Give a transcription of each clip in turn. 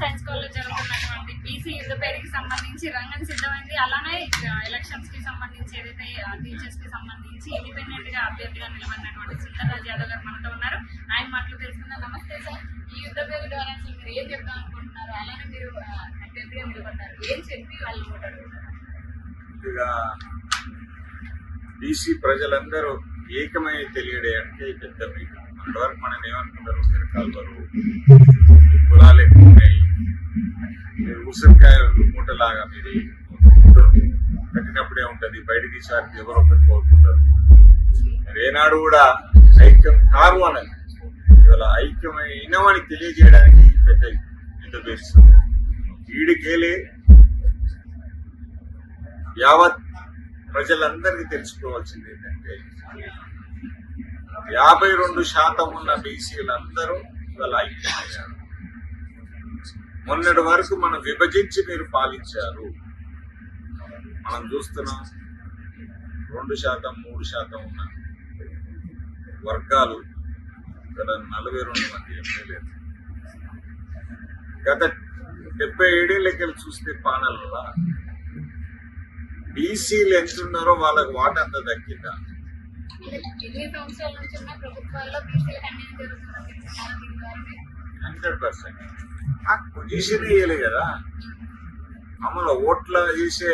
Science college జరుగుతున్నటువంటి BC యుద్ధ పేరుకి సంబంధించి రంగం సిద్ధమైంది. అలానే ఎలక్షన్స్కి సంబంధించి ఏదైతే టీచర్స్కి సంబంధించి ఇండిపెండెంట్గా అభ్యర్థిగా నిలబడినటువంటి సుందరరాజ్ యాదవ్ గారు మనతో ఉన్నారు. ఆయన మాటలు తెలుసుకుందాం. నమస్తే సార్. ఈ యుద్ధ పేరు ద్వారా అసలు మీరు ఏం చెప్తాం అనుకుంటున్నారు? అలానే మీరు అభ్యర్థిగా నిలబడ్డారు. ఏం చెప్పి వాళ్ళు ముందుగా బీసీ ప్రజలందరూ ఏకమై తెలియడానికి పెద్ద మీకు అంతవరకు మనం ఏమనుకుంటారు? మీరు కులాలు ఉసిరికాయ మూటలాగా మీరు కట్టినప్పుడే ఉంటుంది. బయట తీసేవారికి ఎవరో ఒకరు కోరుకుంటారు. మరి ఏనాడు కూడా ఐక్యం కారు అనేది ఇవాళ ఐక్యమైనవని తెలియజేయడానికి పెద్ద యుద్ధ పేరుస్తుంది వీడికేలే యావత్ ప్రజలందరికీ తెలుసుకోవాల్సింది ఏంటంటే యాభై రెండు శాతం ఉన్న బీసీలందరూ ఇవాళ ఐక్యమయ్యారు. మొన్నటి వరకు మనం విభజించి మీరు పాలించారు. మనం చూస్తున్నాం రెండు శాతం మూడు శాతం ఉన్న వర్గాలు గత నలభై రెండు మంది ఎమ్మెల్యేలు. గత డెబ్బై ఏడేళ్ళకి చూస్తే పానల్లో బీసీలు ఎంత ఉన్నారో వాళ్ళకి వాట అంత దక్కిందా? సంవత్సరాల నుంచి ప్రభుత్వాల్లో హండ్రెడ్ పర్సెంట్. ఆ పొజిషన్ ఇయ్యలే కదా. అమలు ఓట్ల చేసే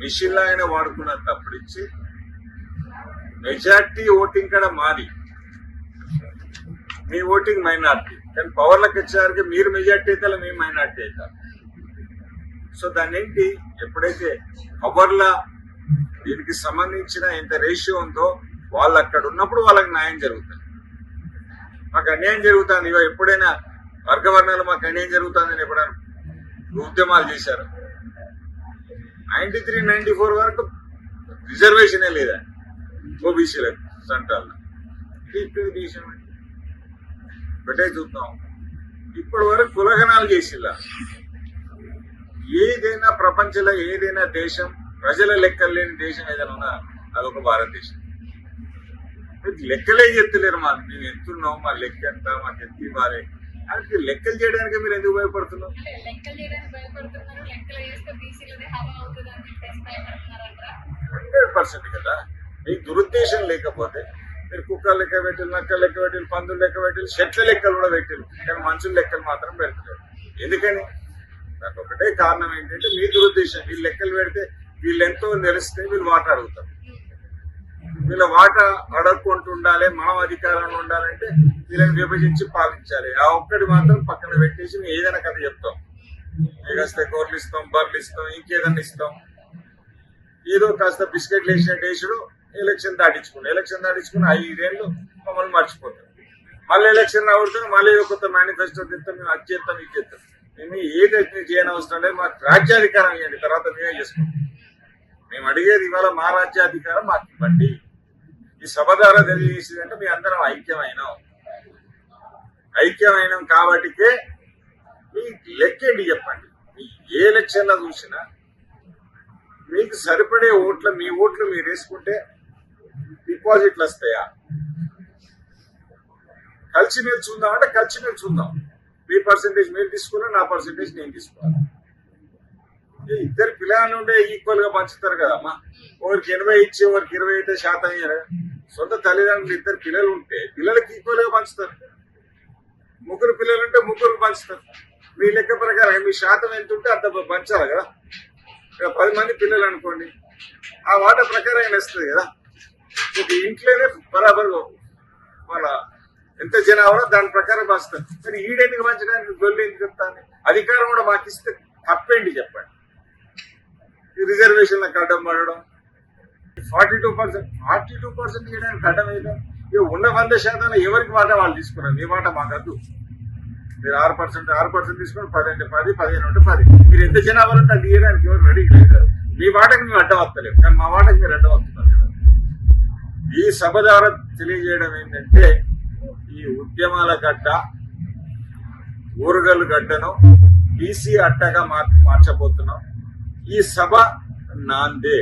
మిషన్ ఆయన వాడుకున్న తప్పుడిచ్చి మెజార్టీ ఓటింగ్ కూడా మాది. మీ ఓటింగ్ మైనార్టీ. కానీ పవర్లకు వచ్చేసరికి మీరు మెజార్టీ అయితే మేము మైనార్టీ అవుతారు సో దాన్ని ఏంటి ఎప్పుడైతే పవర్ల దీనికి సంబంధించిన ఎంత రేషియో ఉందో వాళ్ళు అక్కడ ఉన్నప్పుడు వాళ్ళకి న్యాయం జరుగుతుంది. మాకు అన్యాయం జరుగుతుంది. ఇవ ఎప్పుడైనా వర్గవర్ణాలు మాకు అన్యాయం జరుగుతుందని ఎప్పుడైనా ఉద్యమాలు చేశారు. నైన్టీ త్రీ నైన్టీ ఫోర్ వరకు రిజర్వేషనే లేదా? ఓబీసీలకు సెంట్రల్లో బట్టే ఇప్పుడు దేశం ఒకటే చూద్దాం. ఇప్పటి వరకు కులగణాలు చేసిల్లా. ఏదైనా ప్రపంచంలో ఏదైనా దేశం ప్రజల లెక్కలు లేని దేశం ఏదైనా ఉన్నా అదొక భారతదేశం. లెక్కలే చెప్తలేరు మాకు మేము ఎంతున్నాం మా లెక్క ఎంత మాకు ఎంత ఇవ్వాలి. అది లెక్కలు చేయడానికి మీరు ఎందుకు భయపడుతున్నారు? హండ్రెడ్ పర్సెంట్ కదా. మీకు దురుద్దేశం లేకపోతే మీరు కుక్కలు లెక్క పెట్టిలు నక్కలు లెక్క పెట్టిలు పందులు లెక్క పెట్టిలు చెట్ల లెక్కలు కూడా పెట్టిలు కానీ మనుషుల లెక్కలు మాత్రం పెడతలేరు. ఎందుకని? దానికి ఒకటే కారణం ఏంటంటే మీ దురుద్దేశం. వీళ్ళు లెక్కలు పెడితే వీళ్ళు ఎంతో తెలిస్తే వీళ్ళు వాట అడుగుతారు. వీళ్ళ వాట అడగకుండా ఉండాలి మనం అధికారంలో ఉండాలంటే వీళ్ళని విభజించి పాలించాలి. ఆ ఒక్కటి మాత్రం పక్కన పెట్టేసి మేము ఏదైనా కథ చెప్తాం. ఎగస్తే కోర్లు ఇస్తాం బర్లు ఇస్తాం ఇంకేదన్నా ఇస్తాం. ఏదో కాస్త బిస్కెట్లు వేసిన డేసుడు ఎలక్షన్ దాటించుకుని ఎలక్షన్ దాటించుకుని ఐదేళ్ళు మమ్మల్ని మర్చిపోతాం మళ్ళీ ఎలక్షన్ రావడుతుంది మళ్ళీ ఏదో కొత్త మేనిఫెస్టో తెస్తాం మేము అది చేస్తాం ఇది చేస్తాం. మేము ఏది అయితే చేయనవసరం లేదు మాకు రాజ్యాధికారం ఇవ్వండి తర్వాత మేమే చేసుకుంటాం. మేము అడిగేది ఇవాళ మా రాజ్యాధికారం మాకు ఇవ్వండి. ఈ సభ ద్వారా తెలియజేసేదంటే మీ అందరం ఐక్యమైనాం. ఐక్యమైనాం కాబట్టికే మీ లెక్కేంటి చెప్పండి? మీ ఏ లక్ష్యంలో చూసినా మీకు సరిపడే ఓట్లు మీ ఓట్లు మీరు వేసుకుంటే డిపాజిట్లు వస్తాయా? కలిసి ఉందాం అంటే కలిసి ఉందాం మీ పర్సంటేజ్ మీరు తీసుకోవాలి నా పర్సంటేజ్ నేను తీసుకోవాలి. ఇద్దరు పిల్లలు ఉంటే ఈక్వల్గా పంచుతారు కదమ్మా. ఒకరికి ఎనభై ఇచ్చి ఒకరికి ఇరవై అయితే శాతం అయ్యారు సొంత తల్లిదండ్రులు ఇద్దరు పిల్లలు ఉంటే పిల్లలకి ఈక్వల్గా పంచుతారు. ముగ్గురు పిల్లలు ఉంటే ముగ్గురు పంచుతారు. మీ లెక్క ప్రకారం మీ శాతం ఎంత ఉంటే అంత పంచాలి కదా. ఇక పది మంది పిల్లలు అనుకోండి. ఆ వాట ప్రకారం ఆయన వస్తుంది కదా? ఒక ఇంట్లోనే బరాబర్ మన ఎంత జనాభా దాని ప్రకారం పంచుతారు. కానీ ఈడెందుకు పంచడానికి గొల్లు ఎందుకు చెప్తాను అధికారం కూడా మాకు ఇస్తే తప్పేంటి చెప్పండి? ఈ రిజర్వేషన్లకు అడ్డం పడడం. Forty two percent forty two percent చేయడానికి అడ్డం అయితే ఇక ఉన్న వంద శాతంలో ఎవరికి వాట వాళ్ళు తీసుకున్నారు? మీ మాట మాకద్దు. మీరు ఆరు పర్సెంట్ ఆరు పర్సెంట్ తీసుకొని పది అంటే పది పదిహేను అంటే పది. మీరు ఎంత జనాభా ఉంటే అది తీయడానికి ఎవరు రెడీ లేదు మీ వాటకి మేము అడ్డం వస్తలేము. కానీ మా వాటకి మీరు అడ్డం వస్తున్నారు కదా. ఈ సభ ద్వారా తెలియజేయడం ఏంటంటే ఈ ఉద్యమాల గడ్డ ఊరుగల్లు గడ్డను బీసీ అట్టగా మార్చబోతున్నాం. ఈ సభ నాందే.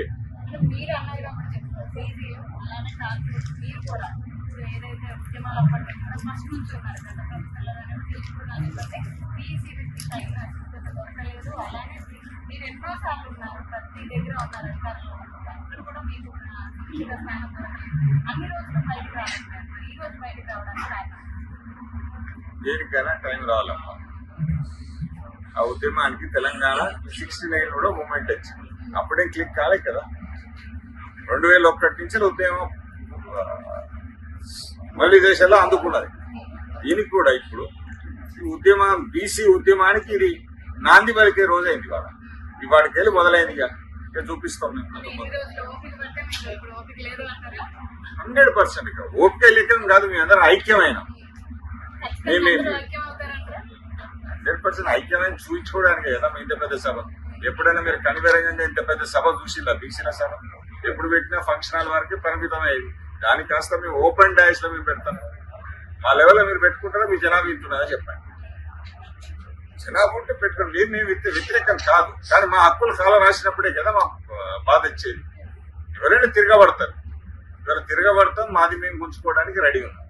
దేనికైనా టైం రావాలమ్మా. ఆ ఉద్యమానికి తెలంగాణ సిక్స్టీ నైన్ కూడా మూమెంట్ వచ్చింది. అప్పుడే క్లిక్ కాలే కదా. రెండు వేల ఒకటి నుంచి ఉద్యమం మళ్ళీ దేశాల్లో అందుకున్నది. దీనికి కూడా ఇప్పుడు ఈ ఉద్యమం బీసీ ఉద్యమానికి ఇది నాంది పలికే రోజైంది ఇవాళ. ఇవాడికి వెళ్ళి మొదలైంది ఇక. ఇక చూపిస్తాం మేము. హండ్రెడ్ పర్సెంట్ ఇక. ఓపిక లెక్కం కాదు మీ అందరం ఐక్యమైన. ఖచ్చితంగా ఏమేమి? అందరూ ఐక్యం అవుతారంటారా చైర్పర్సన్ ఐక్యమైన చూపించుకోవడానికి కదా మీ ఇంత పెద్ద సభ. ఎప్పుడైనా మీరు కనిపెరంగా ఇంత పెద్ద సభ చూసిందా బీసీల సభ? ఎప్పుడు పెట్టినా ఫంక్షన్ హాల్ వరకే పరిమితం అయ్యేది దానికి కాస్త మేము ఓపెన్ డైస్లో మేము పెడతాం మా లెవెల్లో మీరు పెట్టుకుంటారా? మీ జనాభా ఇంటున్నదా చెప్పండి. జనాభా ఉంటే పెట్టుకోండి. మీరు మేము వ్యతిరేకం కాదు. కానీ మా హక్కులు కాలం రాసినప్పుడే కదా మా బాధ ఇచ్చేది ఎవరైనా తిరగబడతారు. ఎవరు తిరగబడతాం మాది మేము గుంచుకోవడానికి రెడీ ఉన్నాం.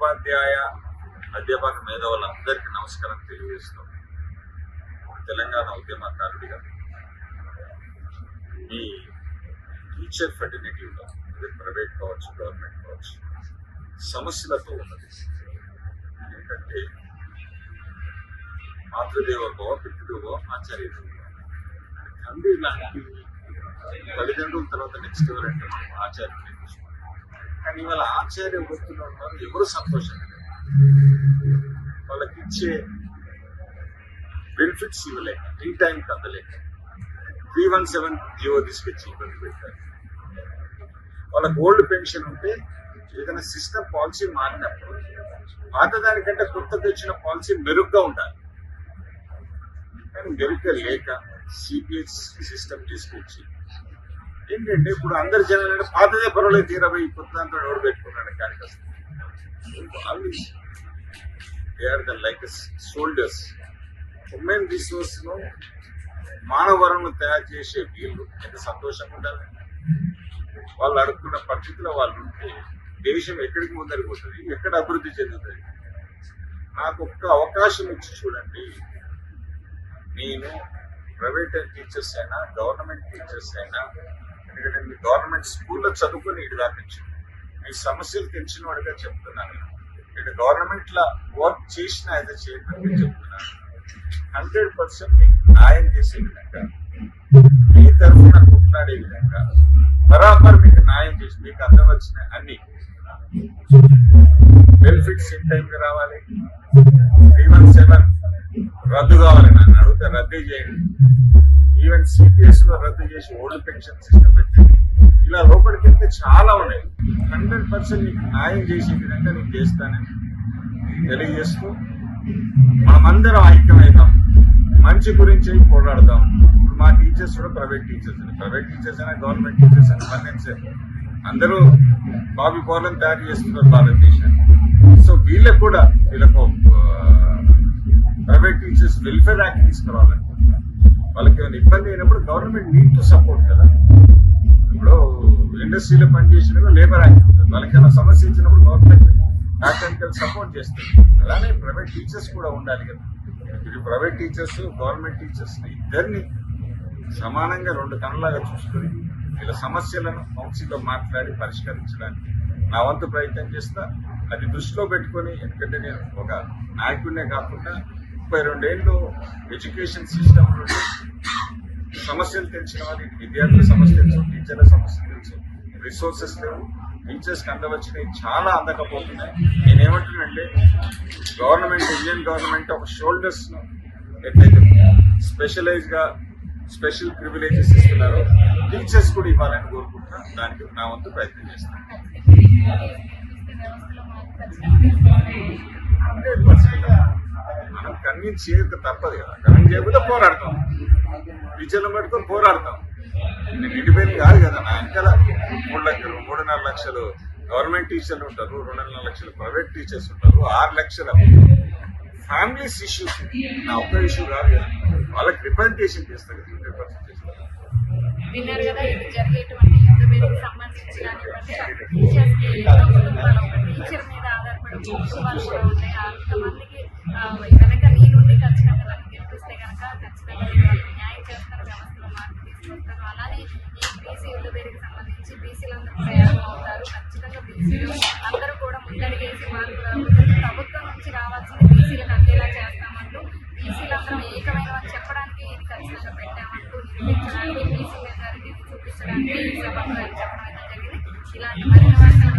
ఉపాధ్యాయ అధ్యాపక మేధావులందరికీ నమస్కారం తెలియజేస్తాం తెలంగాణ ఉద్యమకారుడిగా మీ టీచర్ ఫెటర్నిటీలో అది ప్రైవేట్ కావచ్చు గవర్నమెంట్ కావచ్చు సమస్యలతో ఉన్నది. ఏంటంటే మాతృదేవోభవ పితృదేవో ఆచార్యదేవో తండ్రి లాంటి తల్లిదండ్రుల తర్వాత నెక్స్ట్ ఎవరంటే మనం ఆచార్యులు. కానీ ఇవాళ ఆచార్య వృత్తిలో ఉన్నారు. ఎవరు సంతోషంగా వాళ్ళకి ఇచ్చే బెనిఫిట్స్ ఇవ్వలేక టీ టైంకి అందలేక త్రీ వన్ సెవెన్ జియో తీసుకొచ్చి ఇబ్బంది పెట్టారు. వాళ్ళ గోల్డ్ పెన్షన్ ఉంటే ఏదైనా సిస్టమ్ పాలసీ మారినప్పుడు పాత దానికంటే కొత్తగా వచ్చిన పాలసీ మెరుగ్గా ఉండాలి. కానీ మెరుగ్గా లేక సిపిఎస్ సిస్టమ్ తీసుకొచ్చి ఏంటంటే ఇప్పుడు అందరి జనాలు పాతదే పర్వాలేదు తీరబోయి కొత్త దాంతో ఎవరు పెట్టుకున్నాడు కార్యకర్త. వాళ్ళు they are the like soldiers women రిసోర్స్ను మానవరంను తయారు చేసే వీళ్ళు ఎంత సంతోషంగా ఉండాలి. వాళ్ళు అడుగుతున్న పరిస్థితిలో వాళ్ళు ఉంటే దేశం ఎక్కడికి ముందరిపోతుంది ఎక్కడ అభివృద్ధి చెందుతుంది? నాకు ఒక్క అవకాశం ఇచ్చి చూడండి. నేను ప్రైవేట్ టీచర్స్ అయినా గవర్నమెంట్ టీచర్స్ అయినా ఎందుకంటే గవర్నమెంట్ స్కూల్లో చదువుకుని ఇటు దాకా మీ సమస్యలు తెలిసిన వాడిగా చెప్తున్నాను. ఇటు గవర్నమెంట్ లా వర్క్ చేసిన అయితే చేయడానికి చెప్తున్నాను. హండ్రెడ్ పర్సెంట్ మీకు న్యాయం చేసే విధంగా మీ తరఫున కొట్లాడే విధంగా బరాబర్ మీకు న్యాయం చేసి మీకు అందవలసిన అన్ని బెనిఫిట్స్ ఇన్ టైంకి రావాలి? త్రీ వన్ సెవెన్ రద్దు కావాలి నన్ను అడిగితే రద్దు చేయండి. ఈవెన్ సిపిఎస్లో రద్దు చేసి ఓల్డ్ పెన్షన్ సిస్టమ్ పెట్టింది ఇలా లోపలికి వెళ్తే చాలా ఉన్నాయి. హండ్రెడ్ పర్సెంట్ నీకు న్యాయం చేసే విధంగా నేను చేస్తానని తెలియజేస్తూ మనమందరం ఐక్యమవుతాం మంచి గురించి పోరాడదాం. ఇప్పుడు మా టీచర్స్ కూడా ప్రైవేట్ టీచర్స్ ప్రైవేట్ టీచర్స్ అయినా గవర్నమెంట్ టీచర్స్ అయినా పన్నెండు అందరూ బాబీ పౌర్లను తయారు చేస్తున్నారు భారతదేశాన్ని. సో వీళ్ళకు కూడా వీళ్ళకు ప్రైవేట్ టీచర్స్ వెల్ఫేర్ యాక్ట్ తీసుకురావాలి. వాళ్ళకి ఏమైనా ఇబ్బంది అయినప్పుడు గవర్నమెంట్ నీడ్ టు సపోర్ట్ కదా. ఇప్పుడు ఇండస్ట్రీలో పనిచేసిన లేబర్ యాక్ట్ ఉంటుంది. వాళ్ళకి ఏమైనా సమస్య ఇచ్చినప్పుడు గవర్నమెంట్ యాక్ట్ సపోర్ట్ చేస్తుంది. అలానే ప్రైవేట్ టీచర్స్ కూడా ఉండాలి కదా. ఇది ప్రైవేట్ టీచర్స్ గవర్నమెంట్ టీచర్స్ ఇద్దరిని సమానంగా రెండు కళ్ళలాగా చూసుకొని వీళ్ళ సమస్యలను కౌన్సిల్లో మాట్లాడి పరిష్కరించడానికి నా వంతు ప్రయత్నం చేస్తా. అది దృష్టిలో పెట్టుకొని ఎందుకంటే నేను ఒక నాయకుడినే కాకుండా ముప్పై రెండేళ్ళు ఎడ్యుకేషన్ సిస్టమ్ నుండి సమస్యలు తెలిసిన వాళ్ళు విద్యార్థుల సమస్య తెలుసు టీచర్ల సమస్య తెలుసు. రిసోర్సెస్ లేవు. టీచర్స్కి అందవచ్చినవి చాలా అందకపోతున్నాయి. నేనేమంటున్నానంటే గవర్నమెంట్ ఇండియన్ గవర్నమెంట్ ఒక షోల్డర్స్ను ఎట్లయితే స్పెషలైజ్గా స్పెషల్ ప్రివిలేజెస్ ఇస్తున్నారో టీచర్స్ కూడా ఇవ్వాలని కోరుకుంటున్నా. దానికి నా వంతు ప్రయత్నం చేస్తాను. Hundred percent. మనం కన్విన్స్ చేయక తప్పదు కదా. కన్విన్స్ చేయకపోతే పోరాడతాం. టీచర్లు పెట్టుకొని పోరాడతాం. నేను ఇండిపెండెంట్ కాదు కదా నా వెనకాల మూడు లక్షలు మూడున్నర లక్షలు గవర్నమెంట్ టీచర్లు ఉంటారు రెండున్నర లక్షలు ప్రైవేట్ టీచర్స్ ఉంటారు ఆరు లక్షల ఫ్యామిలీస్ ఇష్యూస్ నా ఒక్క ఇష్యూ కాదు కదా. వాళ్ళకి రిప్రజెంటేషన్ చేస్తారు కదా హండ్రెడ్ చేస్తారు విన్నారు కదా ఇది జరిగేటువంటి యుద్ధ సంబంధించి కానివ్వండి టీచర్ మీద ఆధారపడి కుటుంబాలు ఉన్నాయి అంతమందికి ఆ, వెనక నీ నుండి ఖచ్చితంగా వాళ్ళకి గెలిపిస్తే కనుక ఖచ్చితంగా వాళ్ళకి న్యాయం చేస్తాను వ్యవస్థలో మార్పు తీసుకొస్తాను అలానే ఈ బీసీ యుద్ధ వేదికకి సంబంధించి బీసీలందరూ ప్రయాణం అవుతారు ఖచ్చితంగా బీసీలు అందరూ కూడా ముందడిగేసి మార్పు ప్రభుత్వం నుంచి రావాల్సిన బీసీలకు అందేలా చేస్తామంటూ బీసీలందరం ఏకమైన అని చెప్పడానికి ఇది ఖచ్చితంగా పెట్టామంటూ నిరూపించడానికి బీసీ మెజారిటీని చూపించడానికి ఈ సభకు ఆయన చెప్పడం అయితే జరిగింది ఇలాంటి మరిన్ని వార్తలు